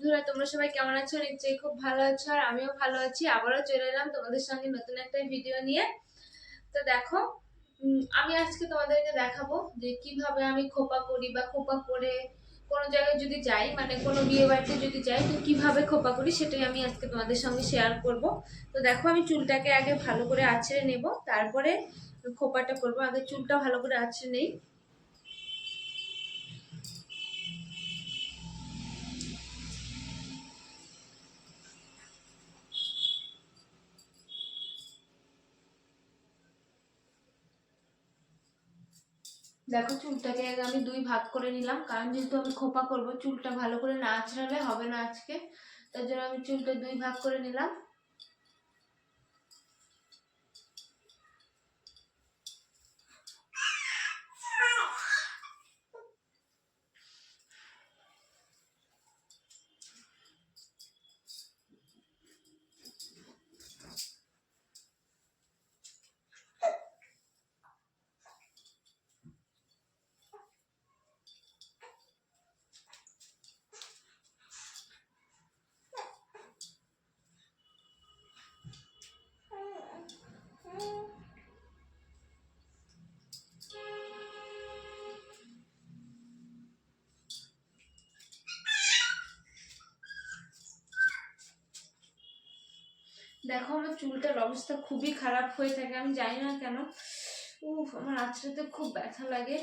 বন্ধুরা, তোমরা সবাই কেমন আছো? নিশ্চয়ই খুব ভালো আছো আর আমিও ভালো আছি। আবারও চলে এলাম তোমাদের সঙ্গে নতুন একটা ভিডিও নিয়ে। তো দেখো আমি আজকে তোমাদেরকে দেখাবো যে কীভাবে আমি খোপা করি বা খোপা করে কোনো জায়গায় যদি যাই মানে কোনো বিয়ে বাড়িতে যদি যাই, তো কীভাবে খোপা করি সেটাই আমি আজকে তোমাদের সঙ্গে শেয়ার করব। তো দেখো, আমি চুলটাকে আগে ভালো করে আছড়ে নেব, তারপরে খোপাটা করব। আগে চুলটা ভালো করে আছড়ে নেই। দেখো, চুলটাকে আমি দুই ভাগ করে নিলাম, কারণ যেহেতু আমি খোপা করব, চুলটা ভালো করে না আঁচড়ালে হবে না আজকে, তার জন্য আমি চুলটা দুই ভাগ করে নিলাম। দেখো, আমার চুলটার অবস্থা খুবই খারাপ হয়ে থাকে, আমি জানি না কেন। উফ, আমার আঁচড়াতে খুব ব্যথা লাগে।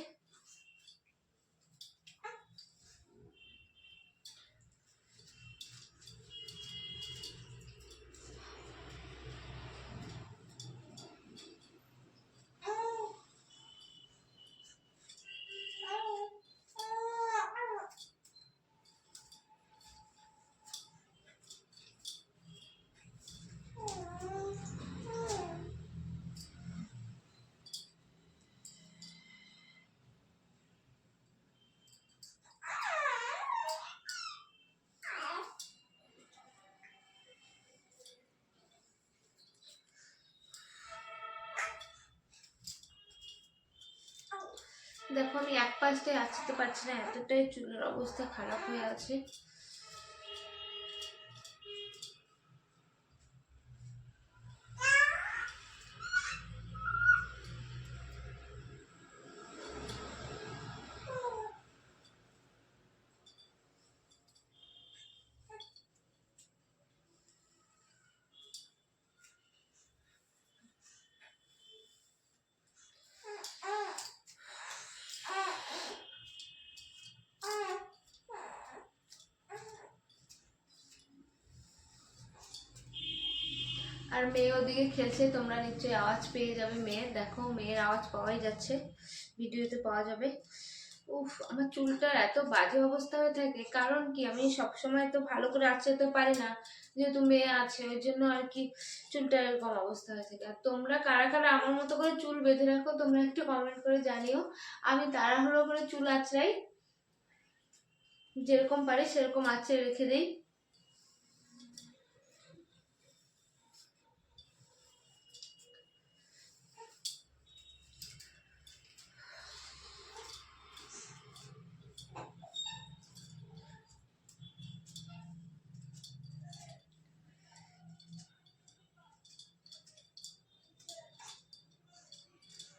দেখো আমি এক পাশ আসতে পারছি না এতটাই চুলের অবস্থা খারাপ হয়ে আছে। আর মেয়ে ওদিকে খেলছে, তোমরা নিশ্চয়ই আওয়াজ পেয়ে যাবে মেয়ের দেখো, মেয়ের আওয়াজ পাওয়াই যাচ্ছে, ভিডিওতে পাওয়া যাবে। উফ, আমার চুলটার এত বাজে অবস্থা হয়ে থাকে। কারণ কি, আমি সবসময় তো ভালো করে আঁচড়াতে পারি না, যেহেতু মেয়ে আছে, ওই জন্য আর কি চুলটা এরকম অবস্থা হয়ে থাকে। আর তোমরা কারা কারা আমার মতো করে চুল বেঁধে রাখো, তোমরা একটু কমেন্ট করে জানিও। আমি তাড়াহুড়ো করে চুল আঁচড়াই, যেরকম পারি সেরকম আঁচড়ে রেখে দিই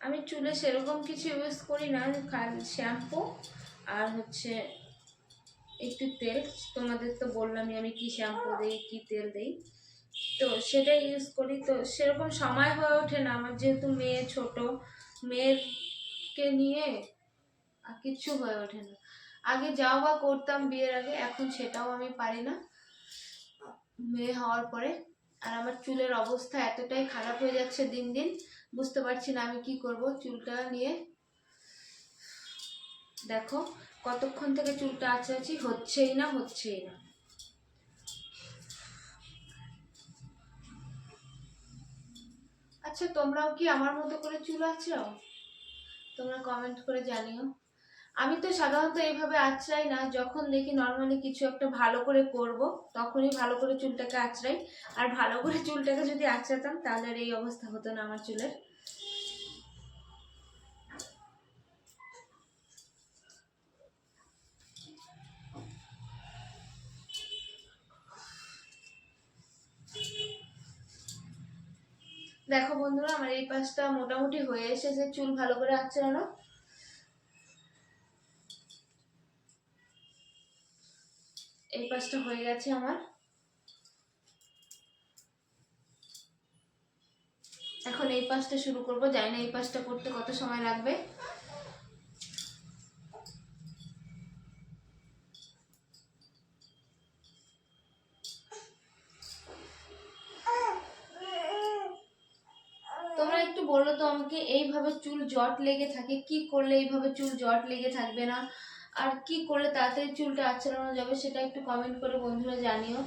আমি চুলে সেরকম কিছু ইউজ করি না খালি শ্যাম্পু আর হচ্ছে একটু তেল। তোমাদের তো বললামই আমি কি শ্যাম্পু দিই, কি তেল দিই। তো সেটাই ইউজ করি। তো সেরকম সময় হয়ে ওঠে না। আমার যেহেতু মেয়ে ছোট মেয়েরকে নিয়ে কিচ্ছু হয়ে ওঠে না। আগে যাও বা করতাম বিয়ের আগে, এখন সেটাও আমি পারি না। মেয়ে হওয়ার পরে। আর আমার চুলের অবস্থা এতটাই খারাপ হয়ে যাচ্ছে দিন দিন। বুঝতে পারছি না আমি কি করব। চুলটা নিয়ে দেখো, কতক্ষণ থেকে চুলটা আছে আছি, হচ্ছেই না হচ্ছেই না। আচ্ছা তোমরাও কি আমার মতো করে চুল আছো তোমরা কমেন্ট করে জানিও। আমি তো সাধারণত এইভাবে আঁচড়াই না। যখন দেখি নর্মালি কিছু একটা ভালো করে করব, তখনই ভালো করে চুলটাকে আঁচড়াই। আর ভালো করে চুলটাকে যদি আঁচড়াতাম, তাহলে আর এই অবস্থা হতো না আমার চুলের। দেখো বন্ধুরা, আমার এই পাশটা মোটামুটি হয়ে এসেছে চুল ভালো করে আঁচড়ানো। এই পাশটা হয়ে গেছে আমার। এখন এই পাশটা শুরু করব, জানি না এই পাশটা করতে কত সময় লাগবে। তোমরা একটু বলো তো আমাকে, এইভাবে চুল জট লেগে থাকে, কি করলে এইভাবে চুল জট লেগে থাকবে না? আর কি করলে তাড়াতাড়ি চুলটা আঁচড়ানো যাবে সেটা একটু কমেন্ট করে বন্ধুরা জানিও।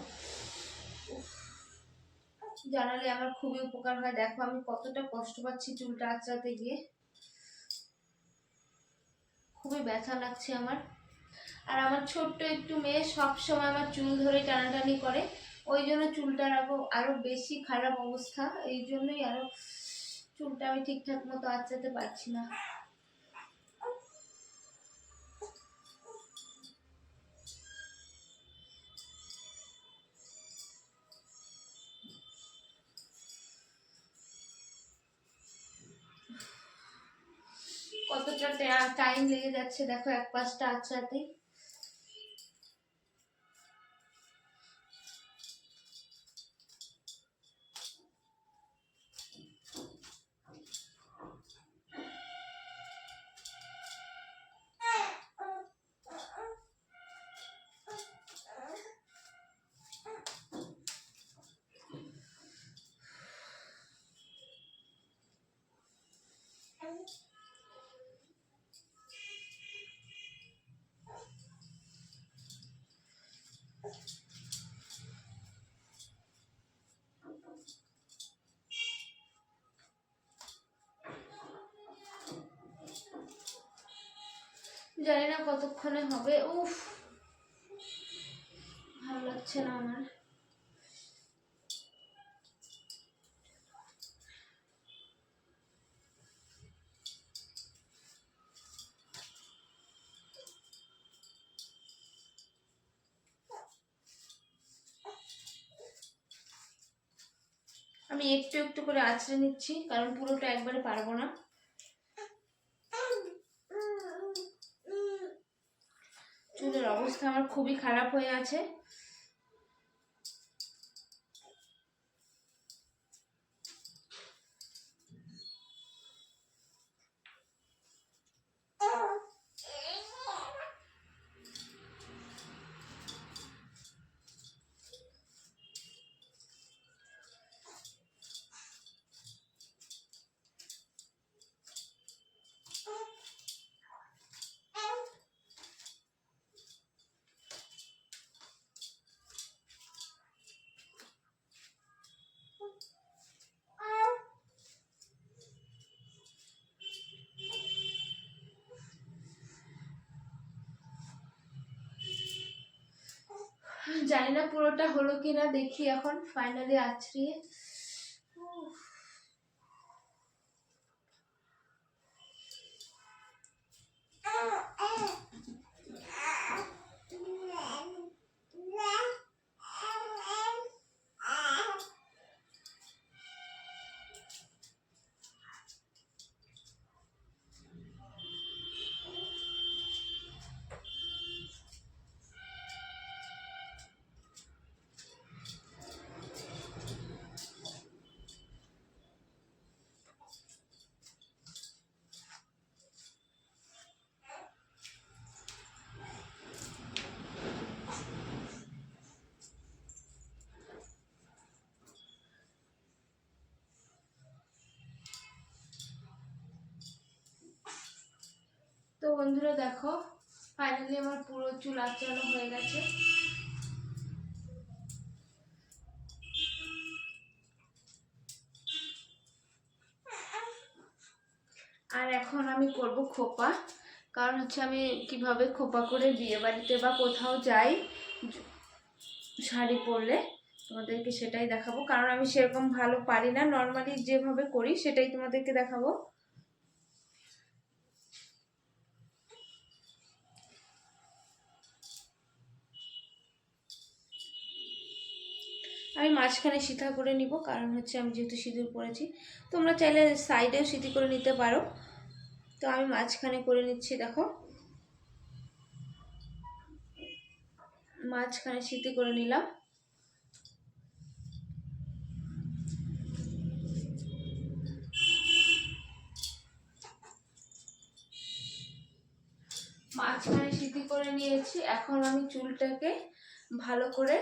জানালে আমার খুবই উপকার হয়। দেখো আমি কতটা কষ্ট পাচ্ছি চুলটা আঁচড়াতে গিয়ে। খুবই ব্যথা লাগছে আমার। আর আমার ছোট্ট একটু মেয়ে সবসময় আমার চুল ধরে টানাটানি করে। ওই জন্য চুলটার আরও আরও বেশি খারাপ অবস্থা। এই জন্যই আরও চুলটা আমি ঠিকঠাক মতো আঁচড়াতে পারছি না। টাইম লেগে যাচ্ছে দেখো এক পাশটা আঁচড়াতে জানি না কতক্ষণে হবে। উফ ভালো লাগছে না আমার। আমি একটু একটু করে আছড়ে নিচ্ছি, কারণ পুরোটা একবারে পারব না। চুলের অবস্থা আমার খুবই খারাপ হয়ে আছে। জানি না পুরোটা হলো কিনা দেখি এখন ফাইনালি আছড়িয়ে। বন্ধুরা দেখো ফাইনালি আমার পুরো চুল আঁচড়ানো হয়ে গেছে। আর এখন আমি করব খোপা, কারণ হচ্ছে আমি কীভাবে খোপা করে বিয়ে বাড়িতে বা কোথাও যাই, শাড়ি পরলে তোমাদেরকে সেটাই দেখাবো। কারণ আমি সেরকম ভালো পারি না নর্মালি যেভাবে করি সেটাই তোমাদেরকে দেখাবো আমি মাঝখানে সিধা করে নিব, কারণ হচ্ছে আমি যেহেতু সিঁদুর পরেছি। তোমরা চাইলে সাইডেও সিঁথি করে নিতে পারো। তো আমি মাঝখানে করে নিচ্ছি, দেখো। মাঝখানে সিঁথি করে নিলাম। মাঝখানে সিঁথি করে নিয়েছি। এখন আমি চুলটাকে ভালো করে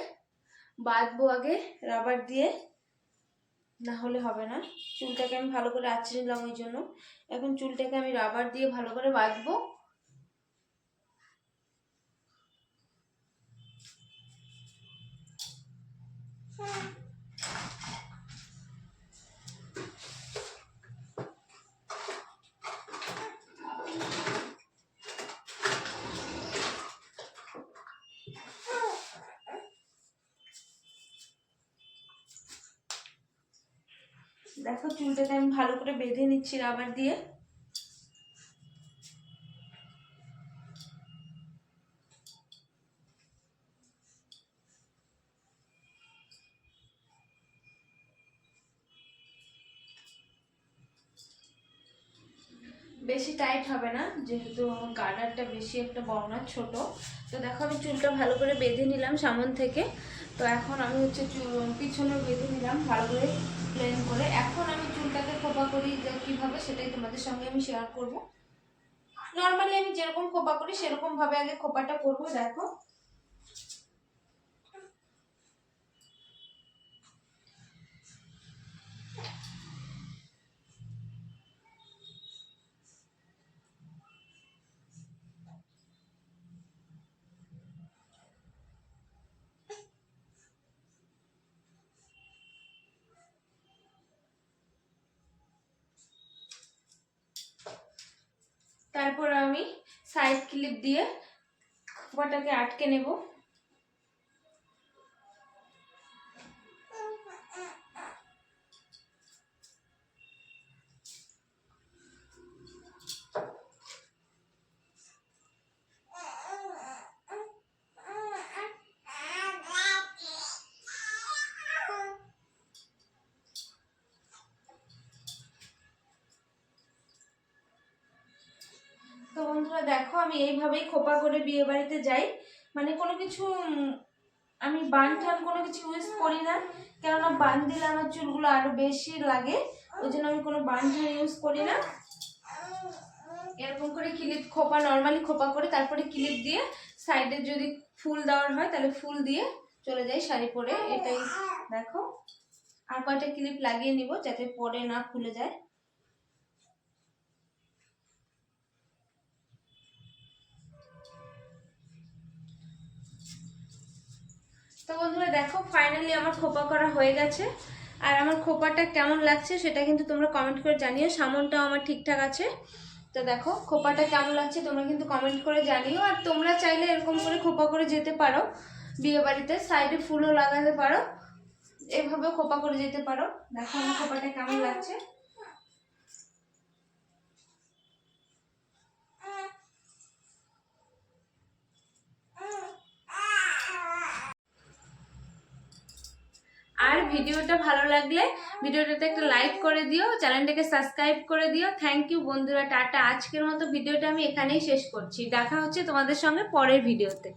বাঁধবো আগে রাবার দিয়ে। না হলে হবে না। চুলটাকে আমি ভালো করে আঁচড়ে নিলাম ওই জন্য। এখন চুলটাকে আমি রাবার দিয়ে ভালো করে বাঁধবো। দেখো চুলটাকে আমি ভালো করে বেঁধে নিচ্ছি রাবার দিয়ে। বেশি টাইট হবে না, যেহেতু গার্ডারটা বেশি একটা বড় না, ছোট। তো দেখো আমি চুলটা ভালো করে বেঁধে নিলাম সামন থেকে। তো এখন আমি হচ্ছে চুল- পিছনে বেঁধে নিলাম, ভালো করে প্লেন করে এখন আমি চুলটাকে খোপা করি যে কীভাবে সেটাই তোমাদের সঙ্গে আমি শেয়ার করব। নর্মালি আমি যেরকম খোপা করি সেরকমভাবে আগে খোপাটা করব, দেখো। তারপর আমি সাইড ক্লিপ দিয়ে খোপাটাকে আটকে নেব। দেখো, আমি এইভাবেই খোপা করে বিয়ে বাড়িতে যাই। মানে কোনো কিছু আমি বান ঠান কোনো কিছু ইউজ করি না। কেননা বান দিলে আমার চুলগুলো আরও বেশি লাগে। ওই জন্য আমি কোনো বান ঠান ইউজ করি না। এরকম করে ক্লিপ খোপা নর্মালি খোপা করে তারপরে ক্লিপ দিয়ে সাইডে যদি ফুল দেওয়ার হয়, তাহলে ফুল দিয়ে চলে যাই শাড়ি পরে। এটাই দেখো। আর কয়টা ক্লিপ লাগিয়ে নিব যাতে পরে না খুলে যায়। দেখো ফাইনালি আমার খোপা করা হয়ে গেছে। আর আমার খোপাটা কেমন লাগছে সেটা কিন্তু তোমরা কমেন্ট করে জানিও। সামনটাও আমার ঠিকঠাক আছে। তো দেখো, খোপাটা কেমন লাগছে তোমরা কিন্তু কমেন্ট করে জানিও। আর তোমরা চাইলে এরকম করে খোপা করে যেতে পারো। বিয়ে বাড়িতে সাইডে ফুলও লাগাতে পারো। এভাবে খোপা করে যেতে পারো। দেখো আমার খোপাটা কেমন লাগছে আর ভিডিওটা ভালো লাগলে ভিডিওটাতে একটা লাইক করে দিও চ্যানেলটাকে সাবস্ক্রাইব করে দিও। থ্যাংক ইউ বন্ধুরা, টাটা। আজকের মতো ভিডিওটা আমি এখানেই শেষ করছি। দেখা হচ্ছে তোমাদের সঙ্গে পরের ভিডিওতে